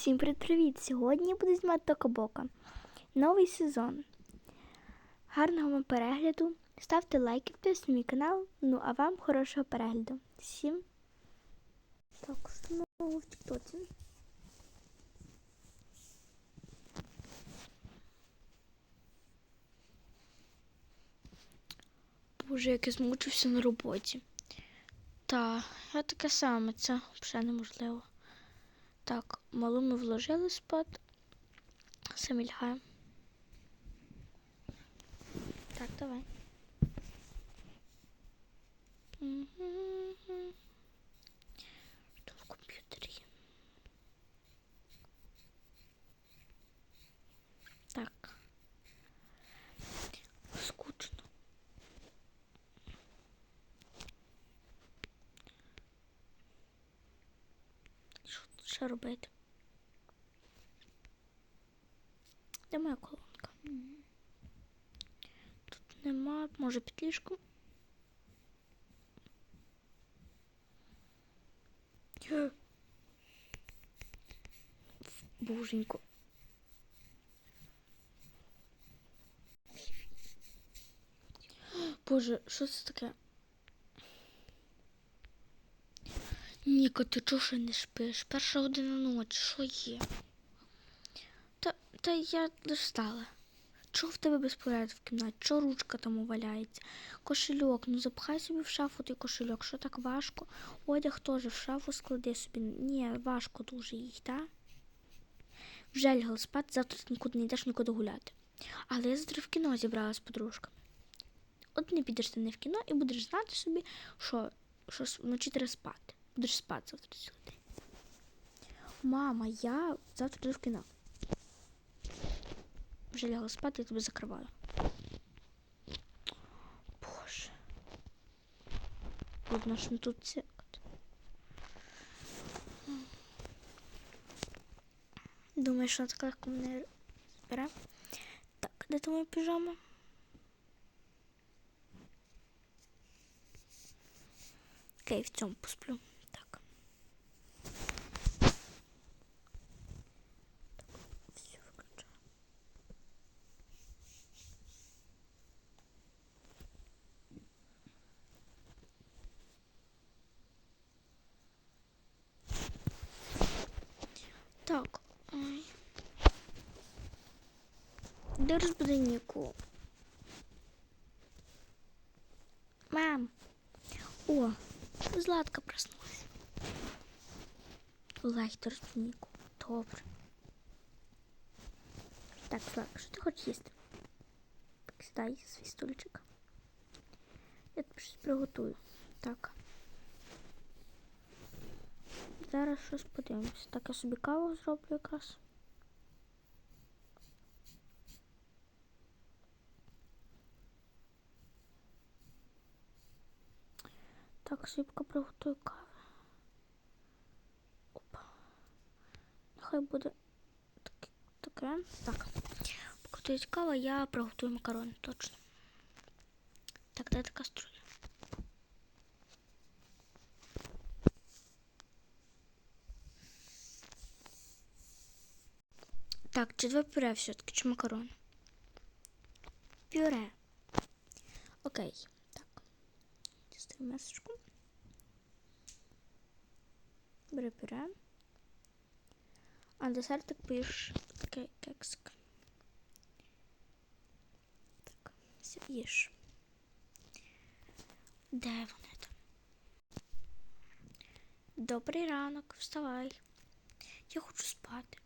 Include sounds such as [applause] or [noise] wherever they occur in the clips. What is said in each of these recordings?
Всім привіт! Сьогодні буду знімати Токобока. Новий сезон. Гарного вам перегляду. Ставте лайки, підписуйтесь на мій канал. Ну а вам хорошого перегляду. Всім. Так, знову в тіктоці. Боже, як я змучився на роботі. Та, я таке саме, це вже неможливо. Так, малу ми вложили спати. Самі лягаємо. Так, давай. Що в комп'ютері? Так. Що робити? Де моя колонка? Тут нема, може під ліжком. [gasps] Боженько. [gasps] Боже, що це таке? Ніко, ти чого ще не спиш? Перша година ночі, що є? Та, та я достала. Чого в тебе безпорядок в кімнаті? Чого ручка там валяється? Кошельок, ну запхай собі в шафу той кошельок, що так важко? Одяг теж в шафу склади собі. Ні, важко дуже їй, так? Вже лягла спати, завтра ти нікуди не йдеш нікуди гуляти. Але я завтра в кіно зібрала з подружками. От не підеш ти не в кіно і будеш знати собі, що, що вночі треба спати. Будеш спати завтра цілий. Мама, я завтра йду в кіно. Вже лягла спати, я тебе закриваю. Боже. Видно, що тут цикати. Думаєш, що так легко мене збере? Так, де там моя піжама? Окей, в цьому посплю. Так. Так, все виключаю. Так. Ай. Де розбуди Ніку? Мам. О, Златка проснулась. Лайк Ніку. Добре. Так, Златка, що ти хочеш їсти? Сідай свій стульчик. Я тобі щось приготую. Так. Зараз щось подивимося. Так, я собі каву зроблю якраз. Так, швидко приготую кави. Нехай буде таке. Так. Поки кава, я приготую макарони, точно. Так, де та каструля? Так, чи два пюре все-таки, чи макарони? Пюре. Окей. Так. Дістаю мисочку. Бери пюре. А десертик поїш такий кексик. Так, все, їж. Де вони там? Добрий ранок, вставай. Я хочу спати.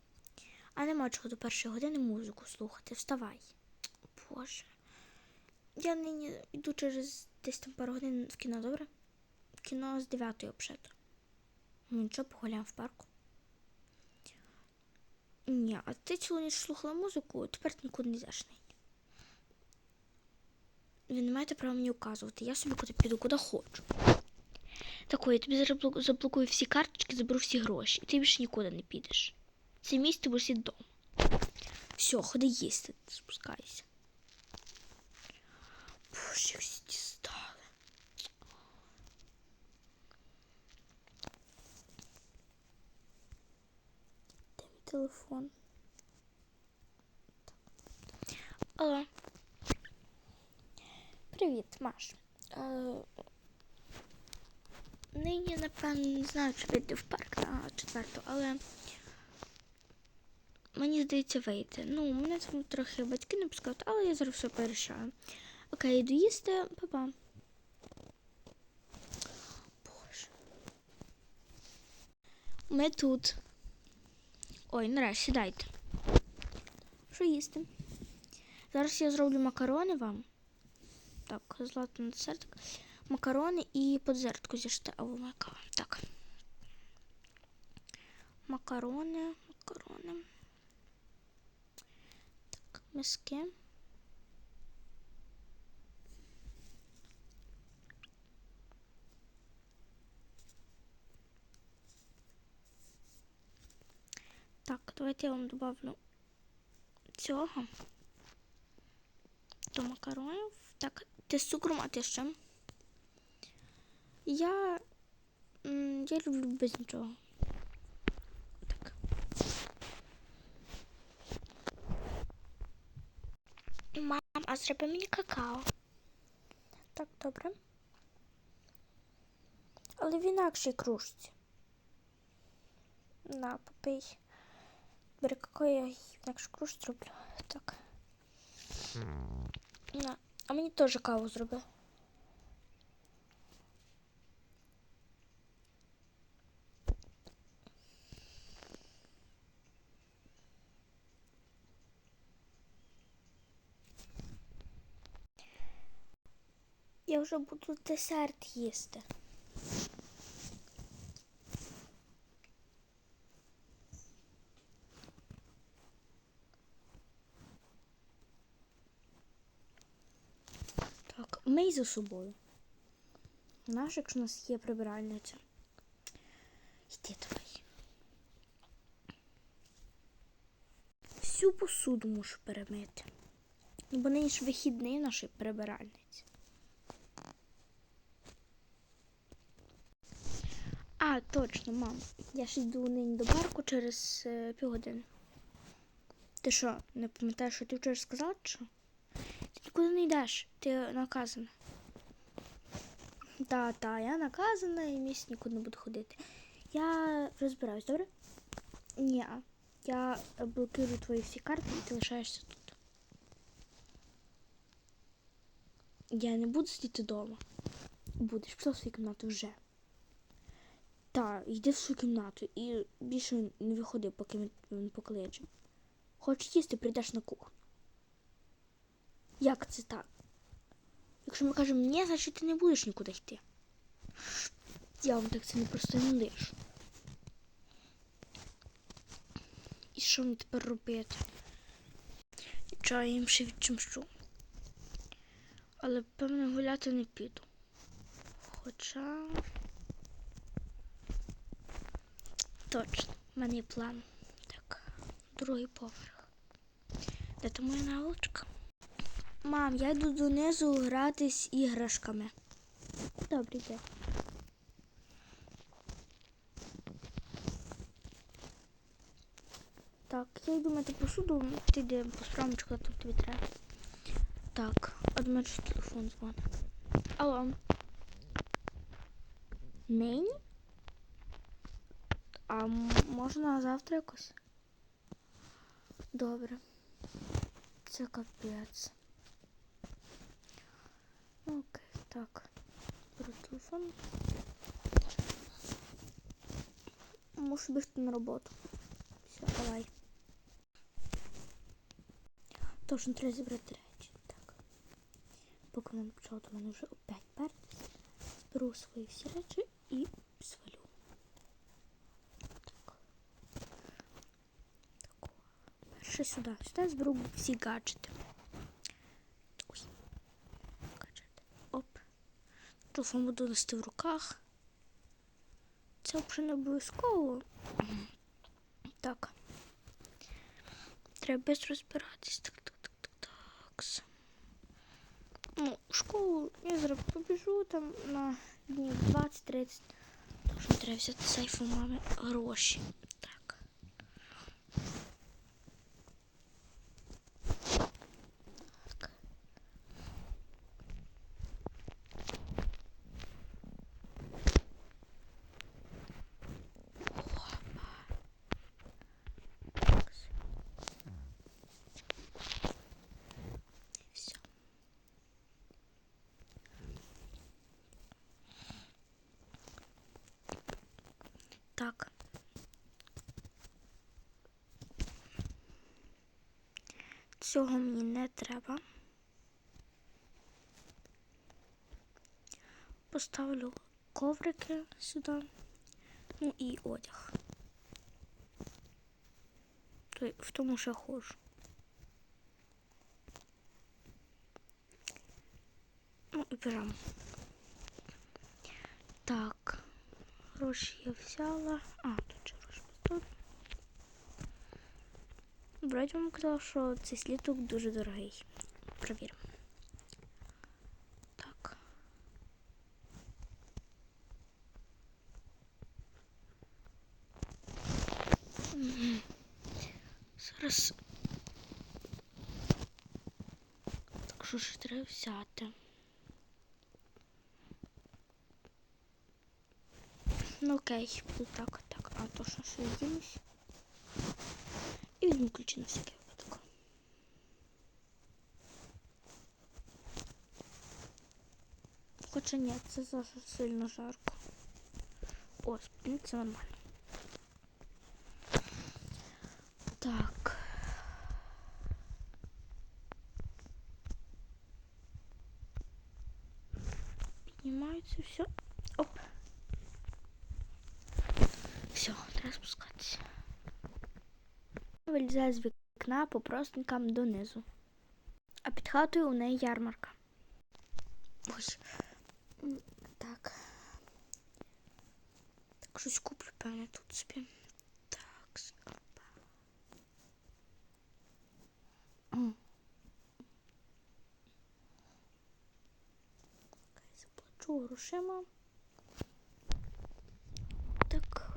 А нема чого до першої години музику слухати. Вставай. Боже. Я нині йду через десь там пару годин в кіно, добре? В кіно з 9 взагалі. Ну нічого, погуляємо в парку. Ні, а ти цілу ніч слухала музику, тепер ти нікуди не йдеш нині. Ви не маєте права мені указувати. Я собі куди піду, куди хочу. Так, ой, я тобі заблокую всі карточки, заберу всі гроші. І ти більше нікуди не підеш. Це місце будеш сидіти вдома. Все, ходи їсти, спускайся. Боже, як всі дістали. Де мій телефон. Алло. Привіт, Маш. Е, нині, напевно, не знаю, чи вийти в парк на четверту, але мені здається вийти. Ну, мене там трохи батьки не пускають, але я зараз все порішаю. Окей, йду їсти, па-па. Боже. Ми тут. Ой, нарешті сідайте. Що їсти? Зараз я зроблю макарони вам. Так, златий десерт. Макарони і по десертку з'їжте. О. Так. Макарони, макарони. Так, миски. Так, давайте я вам добавлю цього до макаронів. Так, ти з цукром, а ти з? Я, я люблю без нічого. Так. Мам, а зроби мені какао. Так, добре. Але в інакшій кружці. На, попий. Бери какао, я в інакшу кружку зроблю. Так. На. А мені теж каву зроби. Я вже буду десерт їсти. Мий за собою. Наш, якщо у нас є прибиральниця. Йди давай. Всю посуду мушу перемити. Ну, бо нині ж вихідний нашої прибиральниці. А, точно, мам. Я ж йду нині до парку через е, півгодини. Ти що, не пам'ятаєш, що ти вчора сказала, що? Ти нікуди не йдеш, ти наказана. Та, та, я наказана і місць нікуди не буду ходити. Я розбираюсь, добре? Ні, я блокирую твої всі карти і ти лишаєшся тут. Я не буду сидіти вдома. Будеш пішла в свою кімнату вже. Та, йди в свою кімнату і більше не виходи, поки він покличе. Хочеш їсти, прийдеш на кухню. Як це так? Якщо ми кажемо ні, значить ти не будеш нікуди йти. Я вам так це не просто не лишу. І що мені тепер робити? Нічого, їм ще відчимшу. Але певно гуляти не піду. Хоча. Точно, в мене є план. Так, другий поверх. Де там моя наволочка? Мам, я йду донизу гратись іграшками. Добре, йде. Так, я йду мити посуду, ти йди по справочку, тут тобі треба. Так, от мене телефон дзвонить. Алло. Нині? А можна завтра якось? Добре. Це капець. Окей, так. Телефон. Мушу бігти на роботу. Все, давай. Точно треба зібрати речі. Так. Поки вона не почала до мене вже опять пертись. Зберу свої всі речі і свалю. Так. Так. Перше сюди. Сюди зберу всі гаджети. Ой. Гаджети. Оп. Телефон буду нести в руках. Це взагалі не обов'язково. Так. Треба без розбиратись. Так, так, так, так, так. Ну, в школу я зараз побіжу там на днів 20-30. Тож треба взяти з сейфу мами гроші. Так. Цього мені не треба. Поставлю коврики сюди. Ну і одяг. В тому, що я ходжу. Ну і піжаму. Так. Гроші я взяла. А, тут ще гроші поставлю. Брать вам казав, що цей слідок дуже дорогий. Провіримо. Так. Зараз. Так що ж треба взяти? Ну окей, так, так, а то що що зділюсь. І візьму ключі на всякий випадок. Хоча ні, це дуже сильно жарко. О, ну це нормально. Так. Піднімається все. Оп. Все, Вилізає з вікна по простинкам донизу. А під хатою у неї ярмарка. Ось. Так. Так, щось куплю, певно, тут собі. Так, с- опа. М. Окей, заплачу грошима. Так.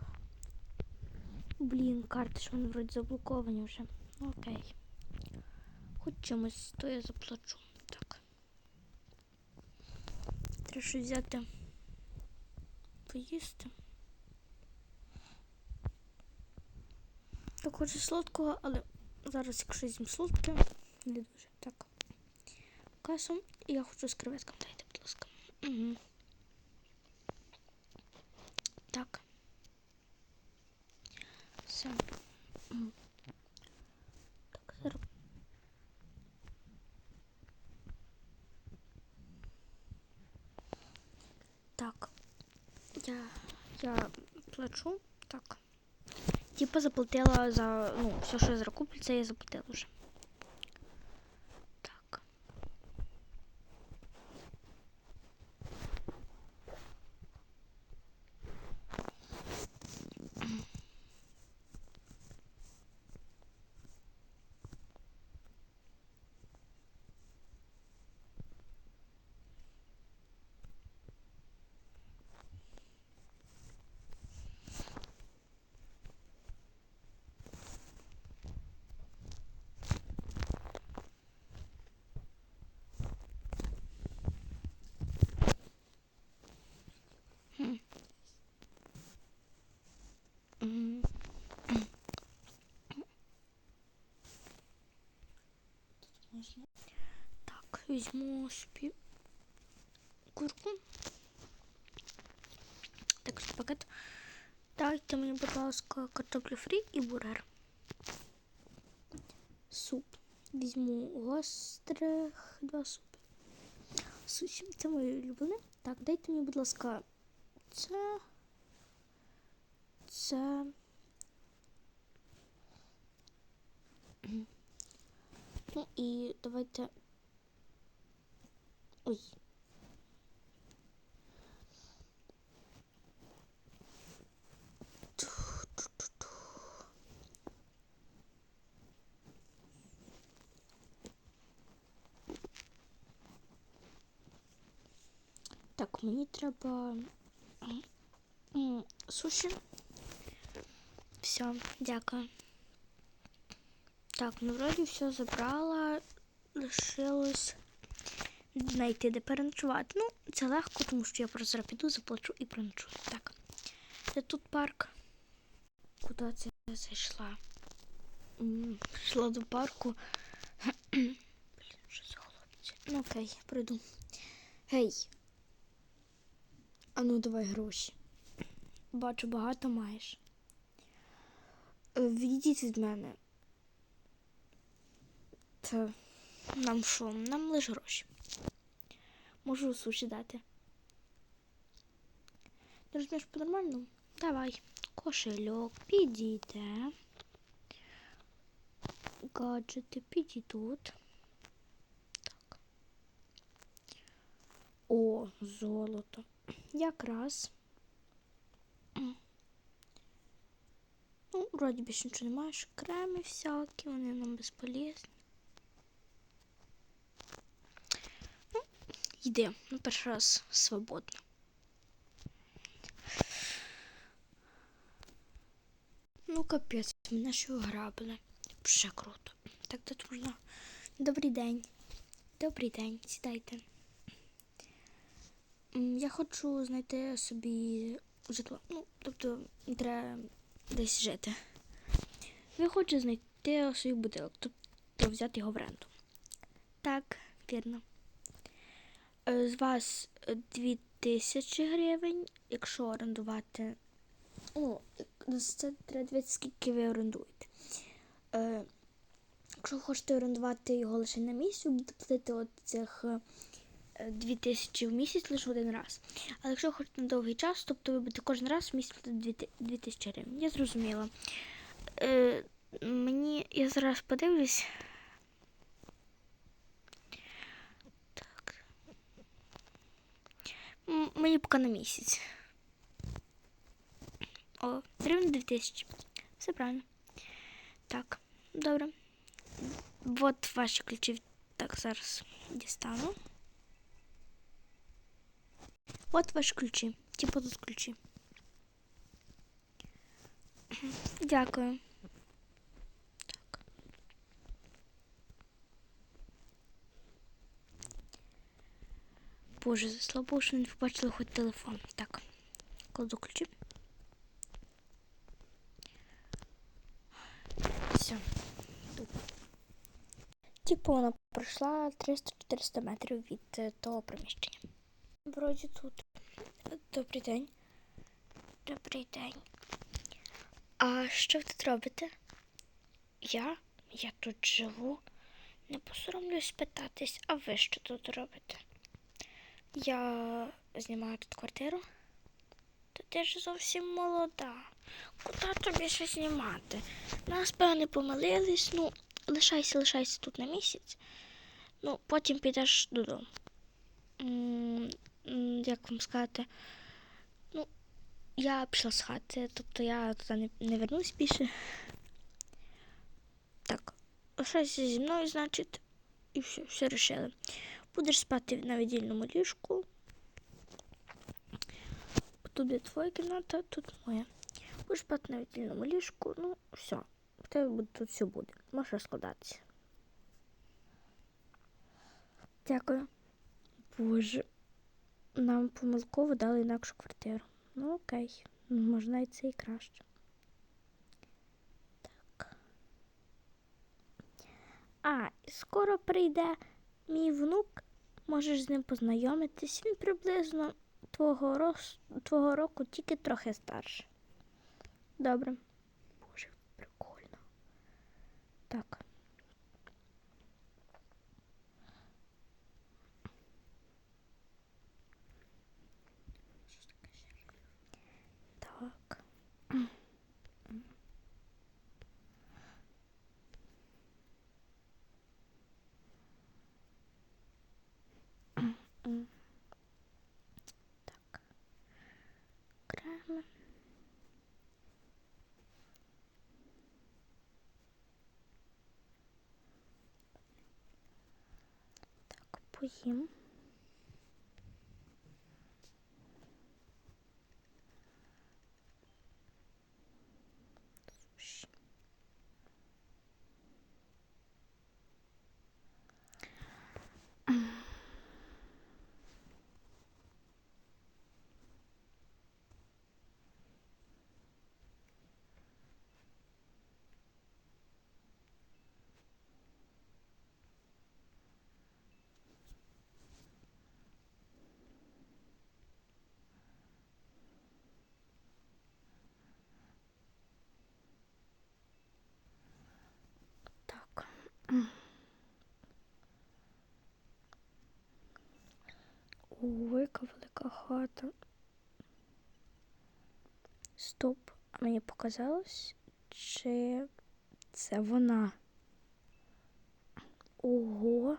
Блін, карти ж вони вроді заблоковані вже. Окей. Хоч чимось, то я заплачу. Так. Треба щось взяти. Поїсти. Так хочу солодкого, але зараз, якщо з'їм солодке, не дуже. Так. Касу. І я хочу з креветками дайте, будь ласка. Угу. Так. Все. Так, зараз. Так. Я, я плачу. Так. Типа заплатила за. Ну, все, що я закуплю, це я заплатила вже. Так, візьму собі курку. Так, ось пакет. Дайте мені, будь ласка, картоплю фрі і бургер. Суп. Візьму гострих два супи. Суші. Це мої улюблені. Так, дайте мені, будь ласка, це. Це. Ну і давайте. Ой. Ту-ту-ту-ту. Так, мені треба м, м, суші. Все, дякую. Так, ну вроді все забрала. Лишилось знайти, де переночувати. Ну, це легко, тому що я просто піду, заплачу і переночую. Так. Це тут парк. Куди це я зайшла? Прийшла до парку. [clears throat] Блін, що за хлопці? Ну окей, прийду. Гей. А ну давай гроші. Бачу, багато маєш. Е, Відійдіть від мене. Нам що? Нам лише гроші. Можу суші дати. Ти розумієш по-нормальному? Давай. Кошельок підійде. Гаджети підійдуть. Так. О, золото. Якраз. Ну, вроді більше нічого немає. ще Креми всякі, вони нам безполезні. Йди, ну перший раз свободно. Ну, капець, мене ж ограбили. Вже круто. Так тут можна. Добрий день. Добрий день, сідайте. Я хочу знайти собі житло. Ну, тобто, треба десь жити. Ви хочете знайти свій будинок, тобто взяти його в ренту. Так, вірно. Е, З вас е, 2000 гривень, якщо орендувати. Ну, це треба дивитися, скільки ви орендуєте. Е, якщо хочете орендувати його лише на місяць, ви будете платити от цих е, 2000 в місяць лише один раз. Але якщо хочете на довгий час, тобто ви будете кожен раз в місяць платити 2000 гривень. Я зрозуміла. Е, мені я зараз подивлюсь. Так. М, Мені поки на місяць. О, гривень 2000. Все правильно. Так, добре. Вот ваші ключі. Так, зараз дістану. От ваші ключі. Типу тут ключі. Дякую. Боже, слава Богу, що не побачила хоч телефон. Так, кладу ключі. Все. Типу вона пройшла 300-400 метрів від е, того приміщення. Вроді тут. Добрий день. Добрий день. А що ви тут робите? Я? Я тут живу. Не посоромлюсь питатись, а ви що тут робите? Я знімаю тут квартиру. Та ти ж зовсім молода. Куди тобі ще знімати? Нас, певне, помилились. Ну, лишайся, лишайся тут на місяць. Ну, потім підеш додому. Як вам сказати? Ну, я пішла з хати, тобто я туди не, не вернусь більше. Так, лишайся зі мною, значить, і все, все рішили. Будеш спати на віддільному ліжку. Тут є твоя кімната, тут моя. Будеш спати на віддільному ліжку, ну, все. В тебе тут все буде. Можеш розкладатися. Дякую. Боже. Нам помилково дали інакшу квартиру. Ну окей. Можна і це і краще. Так. А, і скоро прийде мій внук. Можеш з ним познайомитись. Він приблизно твого, рос... твого року, тільки трохи старше. Добре. Боже, прикольно. Так. Так. Так, поїм. Ой, яка велика хата. Стоп, мені показалось, чи це вона. Ого.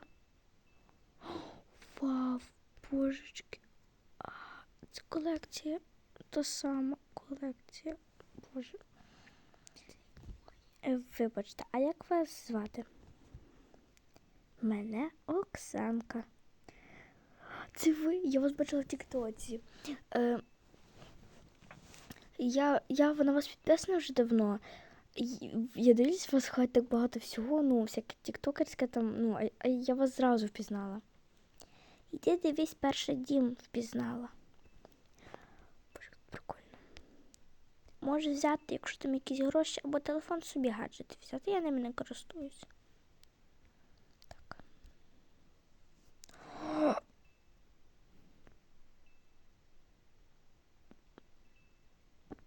Вау, божечки. А, Це колекція. Та сама колекція. Боже. Вибачте, а як вас звати? Мене Оксанка. Це ви? Я вас бачила в Тіктоці. Е, я, я на вас підписана вже давно. Я дивлюсь, у вас хай так багато всього, ну, всяке тіктокерське там, ну, а, а я вас зразу впізнала. Іди дивись, перший дім впізнала. Боже, прикольно. Може взяти, якщо там якісь гроші, або телефон собі гаджети взяти. Я ними не користуюсь. Так.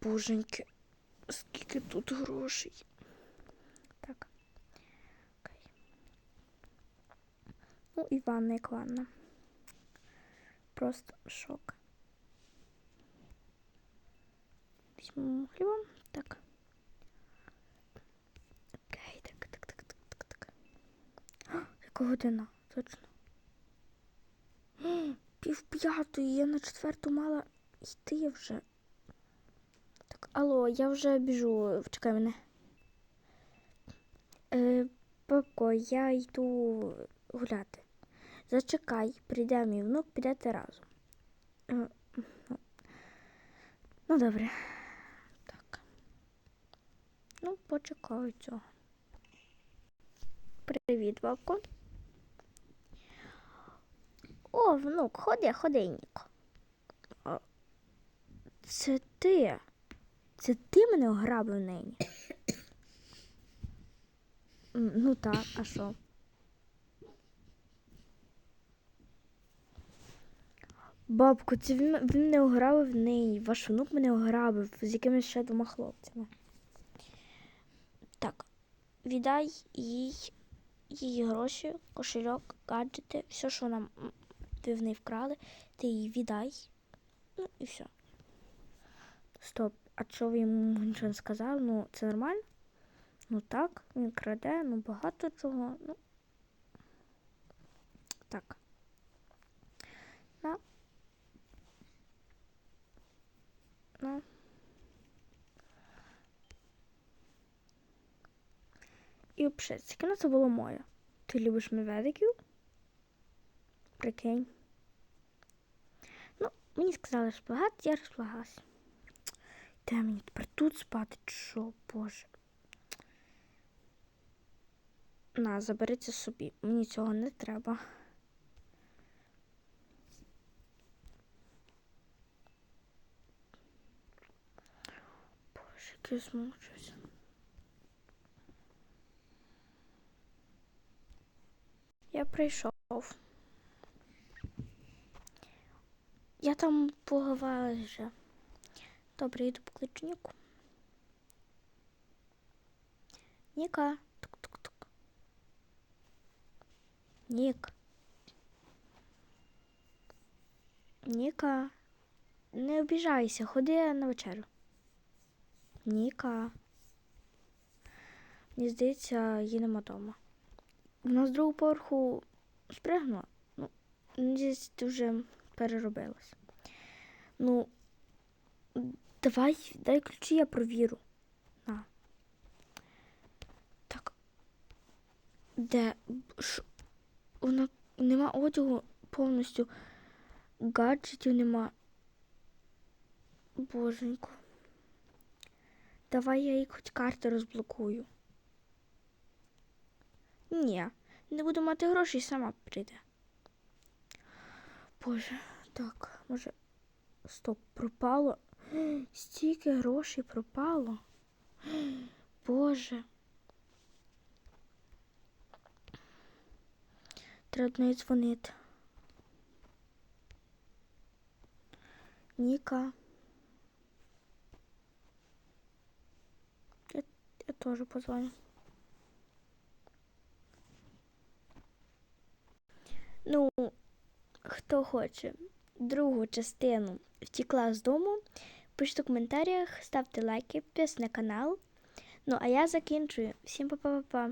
Боженьки, скільки тут грошей. Так. Окей. Ну і ванна як ванна. Просто шок. Візьмемо хліба. Так. Окей, так, так, так, так, так, так. А, яка година? Точно. Пів п'ятої, я на четверту мала йти вже. Алло, я вже біжу, чекай мене. Е, Папко, я йду гуляти. Зачекай, прийде мій внук, підете разом. Е, ну, ну, добре. Так. Ну, почекаю цього. Привіт, бабко. О, внук, ходи, ходи, Ніко. Це ти. Це ти мене ограбив нині? М, Ну так, а що? Бабко, це він, він мене ограбив нині. Ваш внук мене ограбив з якимись ще двома хлопцями. Так, віддай їй її гроші, кошельок, гаджети, все, що нам в неї вкрали, ти їй віддай. Ну і все. Стоп, а що ви йому нічого не сказали? Ну, це нормально? Ну так, він краде, ну багато чого. Ну. Так. На. На. І взагалі, це кіно це було моє. Ти любиш медведиків? Прикинь. Ну, мені сказали розплагати, я розплагалась. Де мені тепер тут спати? Що, боже. На, забери собі. Мені цього не треба. Боже, як я змучуся. Я прийшов. Я там поговорила вже. Добре, йду покличу Ніку. Ніка. Тук-тук-тук. Нік. Ніка. Не обіжайся, ходи на вечерю. Ніка. Мені здається, її нема вдома. Вона з другого поверху спригнула. Ну, мені здається, ти переробилась. Ну, давай, дай ключі, я провірю. На. Так. Де? Ш... Вона нема одягу повністю. Гаджетів нема. Боженько. Давай я їй хоч карти розблокую. Ні, не буду мати грошей, сама прийде. Боже, так, може. Стоп, пропало. [gasps] Стільки грошей пропало. [gasps] Боже. Треба неї дзвонити. Ніка. Я, я теж позвоню. Ну, хто хоче. другу частину втікла з дому. Пишіть у коментарях, ставте лайки, підписуйтесь на канал. Ну а я закінчую. Всім па-па-па-па.